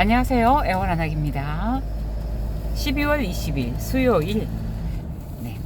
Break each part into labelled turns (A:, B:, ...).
A: 안녕하세요. 애원한학입니다. 12월 20일 수요일. 네.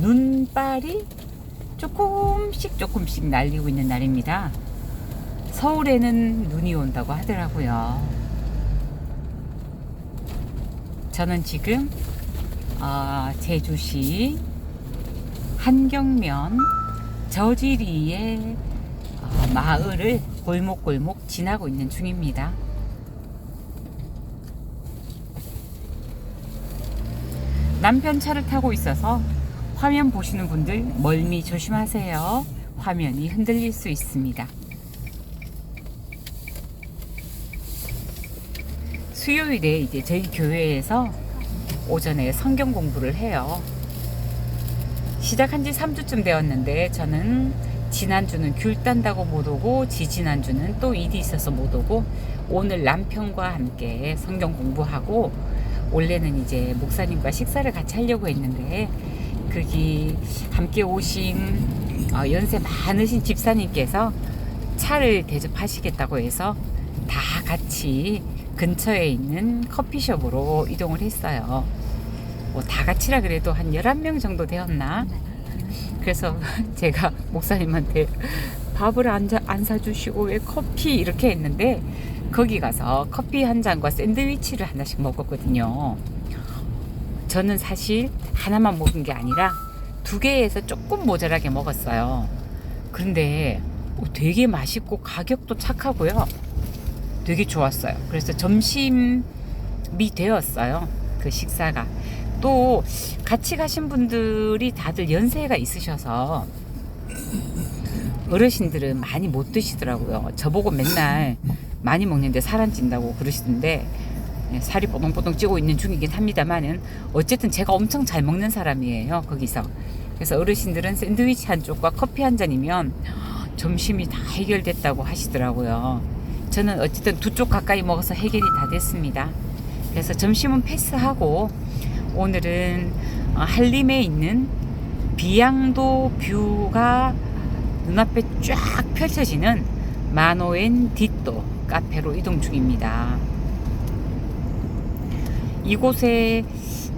A: 눈발이 조금씩 조금씩 날리고 있는 날입니다. 서울에는 눈이 온다고 하더라고요. 저는 지금 어, 제주시 한경면 저지리의 어, 마을을 골목골목 지나고 있는 중입니다. 남편 차를 타고 있어서 화면 보시는 분들 멀미 조심하세요. 화면이 흔들릴 수 있습니다. 수요일에 이제 저희 교회에서 오전에 성경 공부를 해요. 시작한 지 3주쯤 되었는데 저는 지난주는 귤 딴다고 못 오고 지지난주는 또 일이 있어서 못 오고 오늘 남편과 함께 성경 공부하고 원래는 이제 목사님과 식사를 같이 하려고 했는데 거기 함께 오신 어, 연세 많으신 집사님께서 차를 대접하시겠다고 해서 다 같이 근처에 있는 커피숍으로 이동을 했어요. 뭐 다 같이라 그래도 한 11명 정도 되었나? 그래서 제가 목사님한테 밥을 안, 자- 안 사주시고 왜 커피 이렇게 했는데 거기 가서 커피 한 잔과 샌드위치를 하나씩 먹었거든요. 저는 사실 하나만 먹은 게 아니라 두 개에서 조금 모자라게 먹었어요. 그런데 어, 되게 맛있고 가격도 착하고요. 되게 좋았어요. 그래서 점심이 되었어요. 그 식사가. 또 같이 가신 분들이 다들 연세가 있으셔서 어르신들은 많이 못 드시더라고요. 저보고 맨날 많이 먹는데 살 안 찐다고 그러시던데 예, 살이 뽀동뽀동 찌고 있는 중이긴 합니다만은 어쨌든 제가 엄청 잘 먹는 사람이에요. 거기서. 그래서 어르신들은 샌드위치 한 쪽과 커피 한 잔이면 점심이 다 해결됐다고 하시더라고요. 저는 어쨌든 두 쪽 가까이 먹어서 해결이 다 됐습니다. 그래서 점심은 패스하고 오늘은 어, 한림에 있는 비양도 뷰가 눈앞에 쫙 펼쳐지는 마노엔 뒷도 카페로 이동 중입니다. 이곳에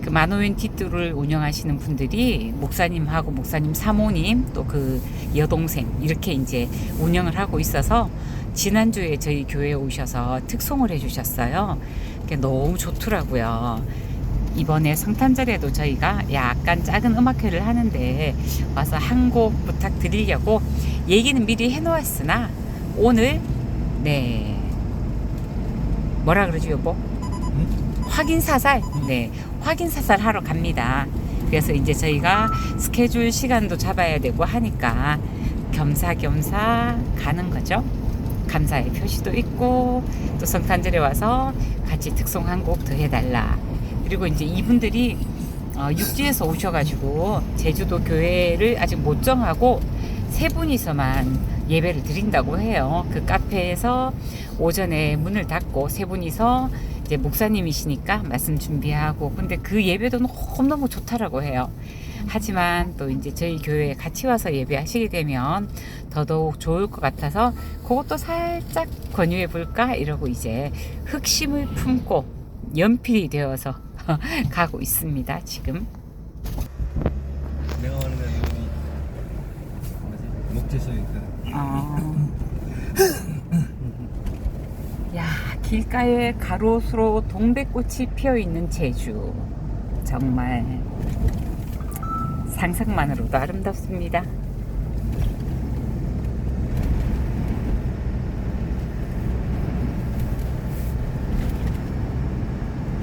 A: 그 마노엔 뒷도를 운영하시는 분들이 목사님하고 목사님 사모님 또 그 여동생 이렇게 이제 운영을 하고 있어서 지난주에 저희 교회에 오셔서 특송을 해주셨어요. 너무 좋더라고요. 이번에 성탄절에도 저희가 약간 작은 음악회를 하는데 와서 한 곡 부탁드리려고 얘기는 미리 해놓았으나 오늘 네 뭐라 그러지 여보? 확인 사살 네 확인 사살 하러 갑니다. 그래서 이제 저희가 스케줄 시간도 잡아야 되고 하니까 겸사겸사 가는 거죠. 감사의 표시도 있고 또 성탄절에 와서 같이 특송 한 곡 더 해달라. 그리고 이제 이분들이 어, 육지에서 오셔가지고 제주도 교회를 아직 못 정하고 세 분이서만 예배를 드린다고 해요. 그 카페에서 오전에 문을 닫고 세 분이서 이제 목사님이시니까 말씀 준비하고 근데 그 예배도 너무너무 좋다라고 해요. 하지만 또 이제 저희 교회에 같이 와서 예배하시게 되면 더더욱 좋을 것 같아서 그것도 살짝 권유해 볼까 이러고 이제 흑심을 품고 연필이 되어서 가고 있습니다. 지금
B: 내가 말하는 건 목재소니까.
A: 어... 야 길가에 가로수로 동백꽃이 피어 있는 제주. 정말 상상만으로도 아름답습니다.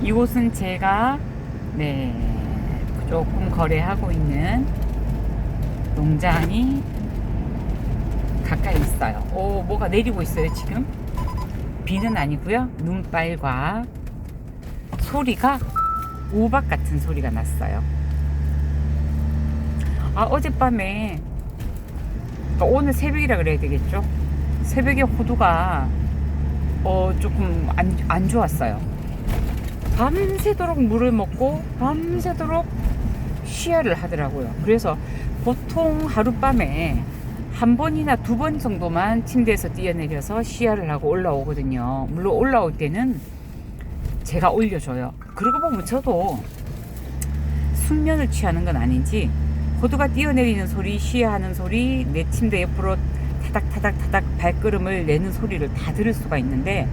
A: 이곳은 제가 네 조금 거래하고 있는 농장이 가까이 있어요. 오, 뭐가 내리고 있어요, 지금? 비는 아니고요. 눈발과 소리가 우박 같은 소리가 났어요. 아, 어젯밤에 그러니까 오늘 새벽이라 그래야 되겠죠? 새벽에 호두가 어, 조금 안, 안 좋았어요. 밤새도록 물을 먹고 밤새도록 쉬야를 하더라고요. 그래서 보통 하룻밤에 한 번이나 두 번 정도만 침대에서 뛰어내려서 쉬야를 하고 올라오거든요. 물론 올라올 때는 제가 올려줘요. 그러고 보면 저도 숙면을 취하는 건 아닌지 호두가 뛰어내리는 소리, 쉬어하는 소리, 내 침대 옆으로 타닥타닥 타닥 발걸음을 내는 소리를 다 들을 수가 있는데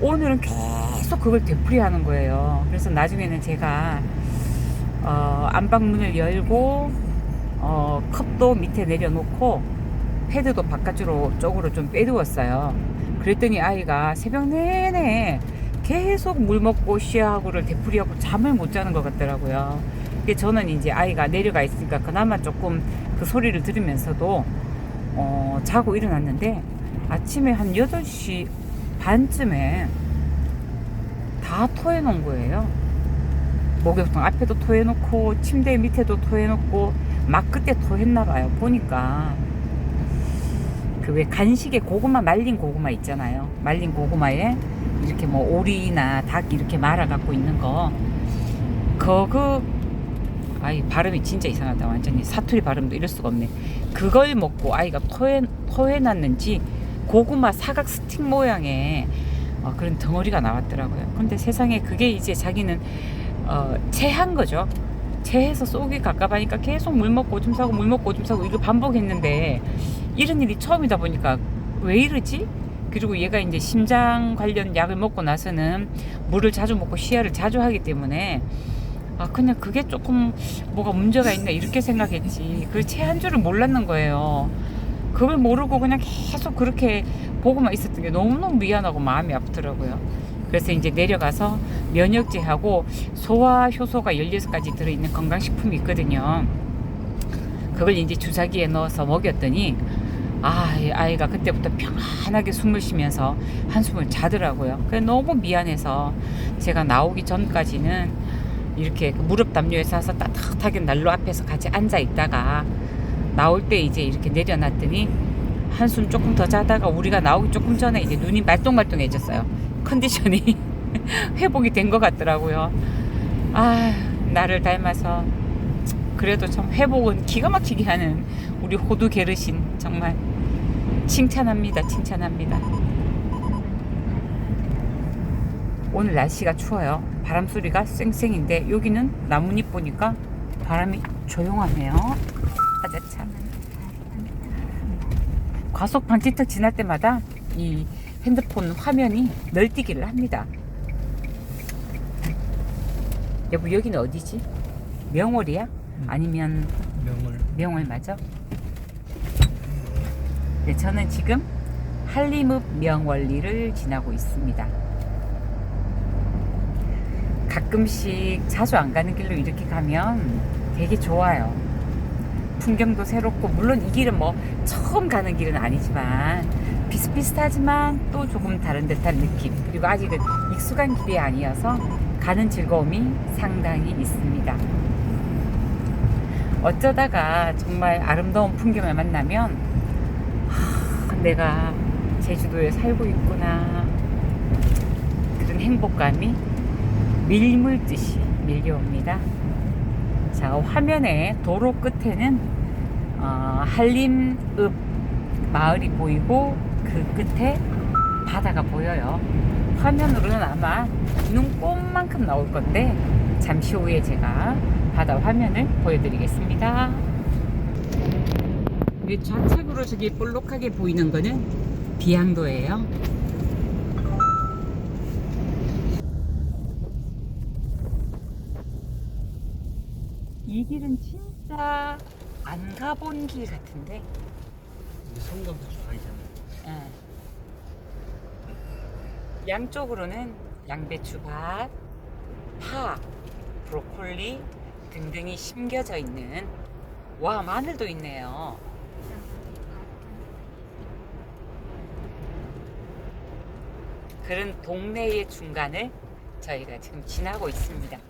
A: 오늘은 계속 그걸 되풀이하는 거예요. 그래서 나중에는 제가 어, 안방문을 열고 어, 컵도 밑에 내려놓고 패드도 바깥으로 쪽으로 좀 빼두었어요. 그랬더니 아이가 새벽 내내 계속 물 먹고 쉬어하고를 되풀이하고 잠을 못 자는 것 같더라고요. 근데 저는 이제 아이가 내려가 있으니까 그나마 조금 그 소리를 들으면서도 어, 자고 일어났는데 아침에 한 8시 반쯤에 다 토해놓은 거예요. 목욕탕 앞에도 토해놓고 침대 밑에도 토해놓고 막 그때 토했나 봐요. 보니까 그 왜 간식에 고구마 말린 고구마 있잖아요. 말린 고구마에 이렇게 뭐 오리나 닭 이렇게 말아 갖고 있는 거 그거 아이 발음이 진짜 이상하다. 완전히 사투리 발음도 이럴 수가 없네. 그걸 먹고 아이가 토해 토해놨는지 고구마 사각 스틱 모양의 어, 그런 덩어리가 나왔더라고요. 근데 세상에 그게 이제 자기는 어, 체한 거죠. 체해서 쏘기 가깝하니까 계속 물 먹고 오줌 싸고 물 먹고 오줌 싸고 이거 반복했는데 이런 일이 처음이다 보니까 왜 이러지? 그리고 얘가 이제 심장 관련 약을 먹고 나서는 물을 자주 먹고 시야를 자주 하기 때문에 아 그냥 그게 조금 뭐가 문제가 있나 이렇게 생각했지. 그걸 체한 줄을 몰랐는 거예요. 그걸 모르고 그냥 계속 그렇게 보고만 있었던 게 너무너무 미안하고 마음이 아프더라고요 그래서 이제 내려가서 면역제하고 소화 효소가 16가지 들어있는 건강식품이 있거든요 그걸 이제 주사기에 넣어서 먹였더니 아, 이 아이가 그때부터 편안하게 숨을 쉬면서 한숨을 자더라고요. 그래 너무 미안해서 제가 나오기 전까지는 이렇게 그 무릎 담요에 싸서 따뜻하게 난로 앞에서 같이 앉아 있다가 나올 때 이제 이렇게 내려놨더니 한숨 조금 더 자다가 우리가 나오기 조금 전에 이제 눈이 말똥말똥해졌어요. 컨디션이 회복이 된 것 같더라고요. 아, 나를 닮아서 그래도 참 회복은 기가 막히게 하는 우리 호두 게르신 정말 칭찬합니다. 칭찬합니다. 오늘 날씨가 추워요. 바람 소리가 쌩쌩인데 여기는 나뭇잎 보니까 바람이 조용하네요. 아자차. 과속 방지턱 지날 때마다 이 핸드폰 화면이 널뛰기를 합니다. 여보 여기는 어디지? 명월이야? 아니면
B: 명을
A: 명월 맞아? 네, 저는 지금 한림읍 명월리를 지나고 있습니다. 가끔씩 자주 안 가는 길로 이렇게 가면 되게 좋아요. 풍경도 새롭고 물론 이 길은 뭐 처음 가는 길은 아니지만 비슷비슷하지만 또 조금 다른 듯한 느낌 그리고 아직은 익숙한 길이 아니어서 가는 즐거움이 상당히 있습니다. 어쩌다가 정말 아름다운 풍경을 만나면 하, 내가 제주도에 살고 있구나 그런 행복감이 밀물듯이 밀려옵니다. 자 화면에 도로 끝에는 어, 한림읍 마을이 보이고 그 끝에 바다가 보여요. 화면으로는 아마 눈꼽만큼 나올 건데 잠시 후에 제가 바다 화면을 보여드리겠습니다. 이 좌측으로 저기 볼록하게 보이는 거는 비양도예요. 이 길은 진짜 안 가본 길 같은데.
B: 성감도 아니잖아.
A: 예. 양쪽으로는 양배추밭, 파, 브로콜리 등등이 심겨져 있는 와 마늘도 있네요. 그런 동네의 중간을 저희가 지금 지나고 있습니다.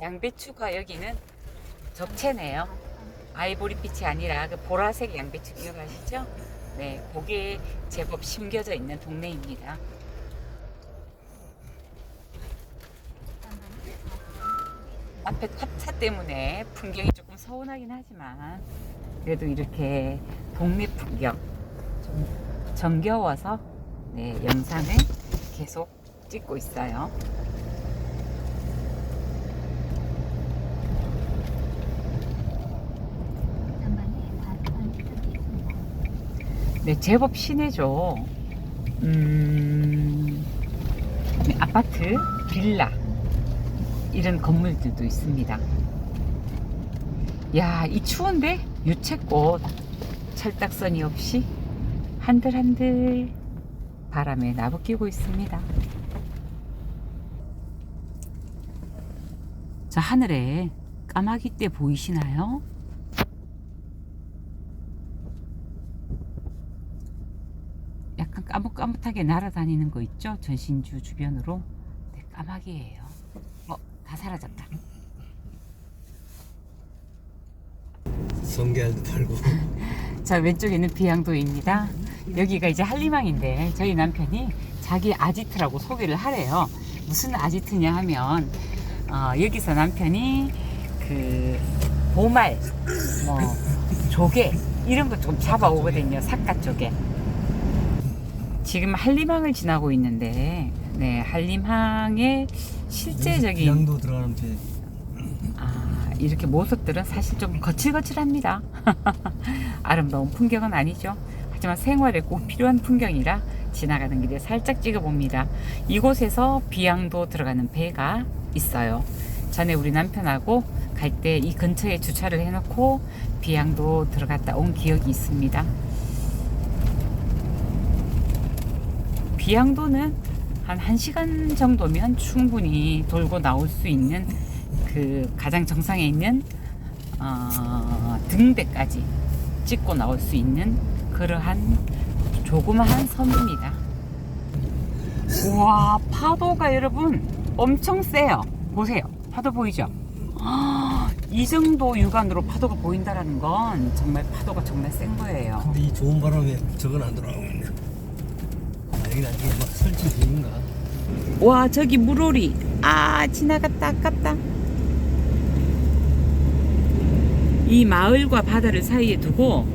A: 양배추가 여기는 적채네요. 아이보리빛이 아니라 그 보라색 양배추 기억하시죠? 네, 그게 제법 심겨져 있는 동네입니다. 앞에 탑차 때문에 풍경이 조금 서 서운하긴 하지만 그래도 이렇게 동네 풍경 좀 정겨워서 네, 영상을 계속 찍고 있어요. 네, 제법 시내죠. 음, 네, 아파트, 빌라, 이런 건물들도 있습니다. 야, 이 추운데 유채꽃 철딱서니 없이 한들한들 바람에 나부끼고 있습니다. 자, 하늘에 까마귀 떼 보이시나요? 까뭇까뭇하게 날아다니는 거 있죠? 전신주 주변으로. 네, 까마귀예요. 어, 다 사라졌다.
B: 성게알도 팔고.
A: 자 왼쪽에는 비양도입니다. 여기가 이제 한림항인데 저희 남편이 자기 아지트라고 소개를 하래요. 무슨 아지트냐 하면 어, 여기서 남편이 그 보말, 뭐 조개 이런 거 좀 잡아오거든요. 삿갓 조개. 지금 한림항을 지나고 있는데 네 한림항의 실제적인
B: 양도 들어가는 배.
A: 아, 이렇게 모습들은 사실 좀 거칠거칠합니다. 아름다운 풍경은 아니죠. 하지만 생활에 꼭 필요한 풍경이라 지나가는 길에 살짝 찍어봅니다. 이곳에서 비양도 들어가는 배가 있어요. 전에 우리 남편하고 갈 때 이 근처에 주차를 해놓고 비양도 들어갔다 온 기억이 있습니다. 비양도는 한 1시간 정도면 충분히 돌고 나올 수 있는 그 가장 정상에 있는 어, 등대까지 찍고 나올 수 있는 그러한 조그마한 섬입니다. 우와 파도가 여러분 엄청 세요. 보세요. 파도 보이죠? 아, 이 정도 육안으로 파도가 보인다라는 건 정말 파도가 정말 센 거예요.
B: 근데 이 좋은 바람에 저건 안 돌아오고 있네. 나중에 막 설치 되는가?
A: 와 저기 물오리. 아 지나갔다 아깝다. 이 마을과 바다를 사이에 두고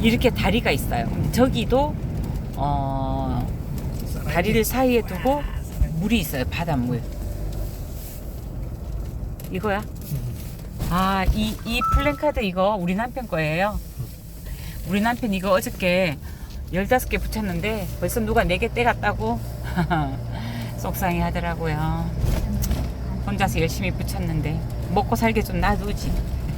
A: 이렇게 다리가 있어요. 근데 저기도 어 다리를 사이에 두고 물이 있어요 바닷물. 이거야? 아이이 플랜카드 이거 우리 남편 거예요. 우리 남편 이거 어저께 15개 붙였는데 벌써 누가 4개 떼갔다고 속상해 하더라고요. 혼자서 열심히 붙였는데 먹고 살게 좀 놔두지.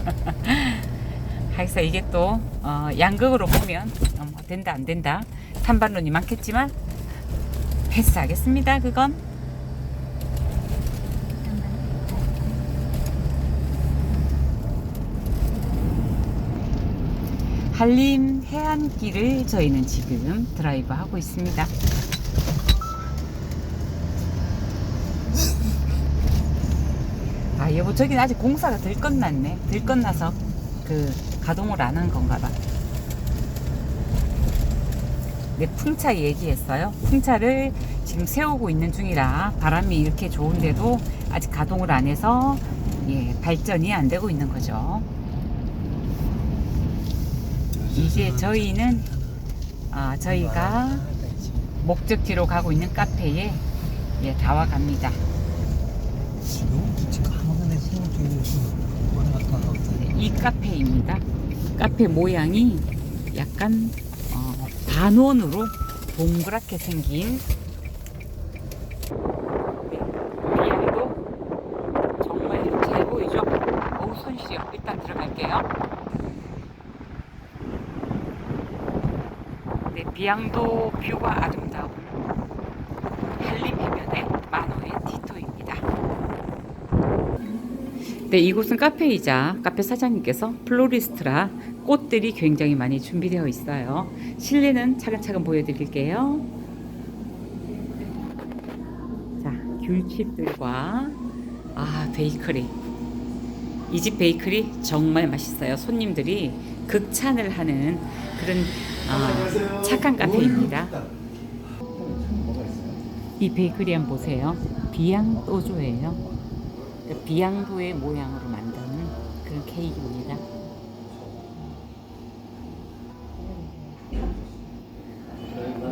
A: 하여서 이게 또 어, 양극으로 보면 어, 뭐 된다 안 된다 탄반론이 많겠지만 패스하겠습니다 그건. 한림 해안길을 저희는 지금 드라이브 하고 있습니다. 아 여보 저긴 아직 공사가 덜 끝났네. 덜 끝나서 그 가동을 안 한 건가 봐. 네, 풍차 얘기했어요. 풍차를 지금 세우고 있는 중이라 바람이 이렇게 좋은데도 아직 가동을 안 해서 예, 발전이 안 되고 있는 거죠. 이제 저희는 아, 저희가 목적지로 가고 있는 카페에 예, 다
B: 와갑니다.
A: 네, 이 카페입니다. 카페 모양이 약간 어, 반원으로 동그랗게 생긴 네, 비양도 정말 잘 보이죠? 어우 손 시려. 일단 들어갈게요. 네, 비양도 뷰가 아름다운 한림 해변의 만호의 디토입니다. 네, 이곳은 카페이자 카페 사장님께서 플로리스트라 꽃들이 굉장히 많이 준비되어 있어요. 실내는 차근차근 보여드릴게요. 자, 귤칩들과 아 베이커리. 이 집 베이커리 정말 맛있어요. 손님들이 극찬을 하는 그런 아, 착한 카페입니다. 이 베이커리 한번 보세요. 비양 또조예요. 그러니까 비양도의 모양으로 만든 그 만든 케이크입니다.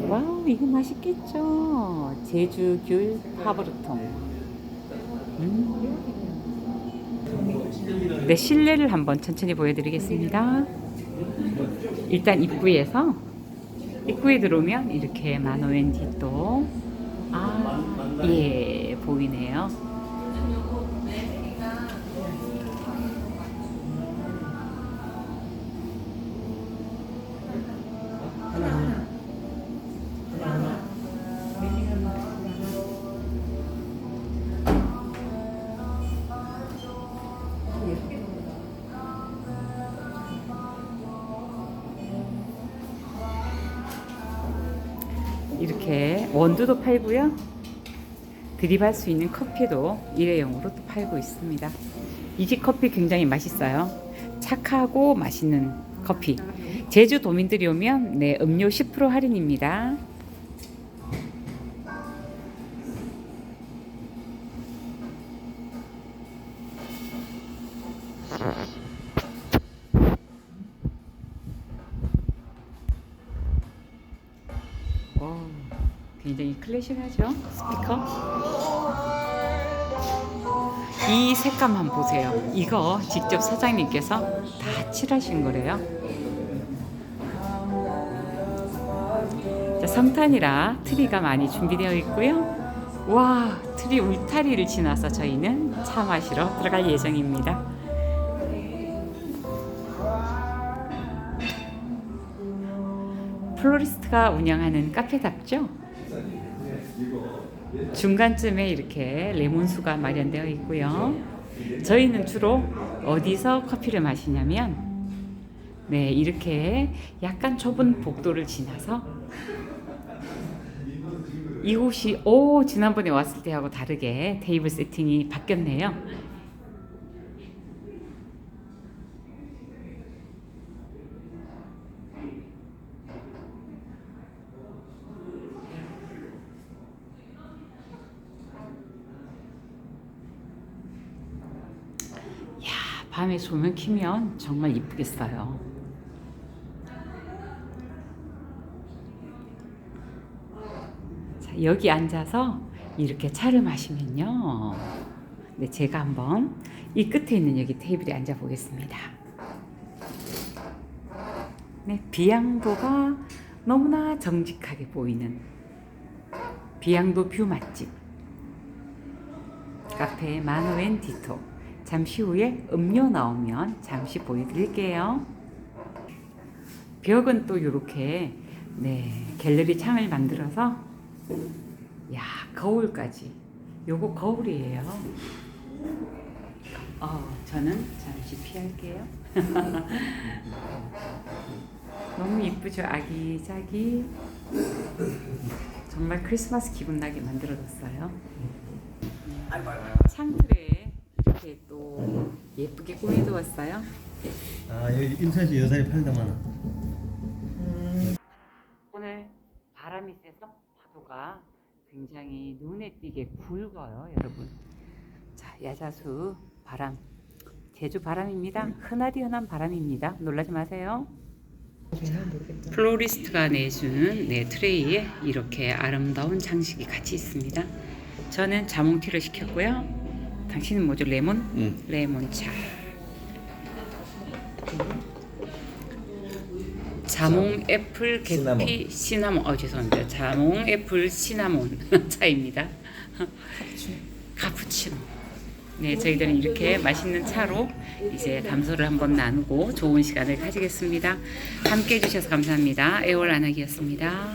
A: 와우, 이거 맛있겠죠? 제주 귤 파브르통. 음. 네, 실내를 한번 천천히 보여드리겠습니다. 일단 입구에서 입구에 들어오면 이렇게 만호엔디 또 아, 예, 보이네요. 이렇게 원두도 팔고요. 드립할 수 있는 커피도 일회용으로 또 팔고 있습니다. 이집 커피 굉장히 맛있어요. 착하고 맛있는 커피. 제주 도민들이 오면 네, 음료 10% 할인입니다. 오, 굉장히 클래식하죠? 스피커. 이 색감 한번 보세요. 이거 직접 사장님께서 다 칠하신 거래요. 자, 성탄이라 트리가 많이 준비되어 있고요. 와, 트리 울타리를 지나서 저희는 차 마시러 들어갈 예정입니다. 플로리스 트가 운영하는 카페답죠? 중간쯤에 이렇게 레몬수가 마련되어 있고요. 저희는 주로 어디서 커피를 마시냐면 네, 이렇게 약간 좁은 복도를 지나서 이곳이 오 지난번에 왔을 때하고 다르게 테이블 세팅이 바뀌었네요. 야, 밤에 조명 키면 정말 이쁘겠어요. 자, 여기 앉아서 이렇게 차를 마시면요. 네, 제가 한번 이 끝에 있는 여기 테이블에 앉아 보겠습니다. 네, 비양도가 너무나 정직하게 보이는 비양도 뷰 맛집. 카페 마노앤 디토. 잠시 후에 음료 나오면 잠시 보여드릴게요. 벽은 또 이렇게 네 갤러리 창을 만들어서 야 거울까지. 요거 거울이에요. 어 저는 잠시 피할게요. 너무 이쁘죠 아기 자기. 정말 크리스마스 기분 나게 만들어졌어요. 창틀에 이렇게 또 예쁘게 꾸며두었어요.
B: 아 여기 인터넷에 여사리 팔다만
A: 오늘 바람이 세서 파도가 굉장히 눈에 띄게 굵어요, 여러분. 자, 야자수 바람. 제주 바람입니다. 흔하디 흔한 바람입니다. 놀라지 마세요. 플로리스트가 내준 네, 트레이에 이렇게 아름다운 장식이 같이 있습니다. 저는 자몽티를 시켰고요. 당신은 뭐죠? 레몬?
B: 응.
A: 레몬차. 자몽 애플 계피 시나몬. 어 죄송합니다. 자몽 애플 시나몬 차입니다. 카푸치노. 네, 저희들은 이렇게 맛있는 차로 이제 담소를 한번 나누고 좋은 시간을 가지겠습니다. 함께 해주셔서 감사합니다. 애월 안학이었습니다.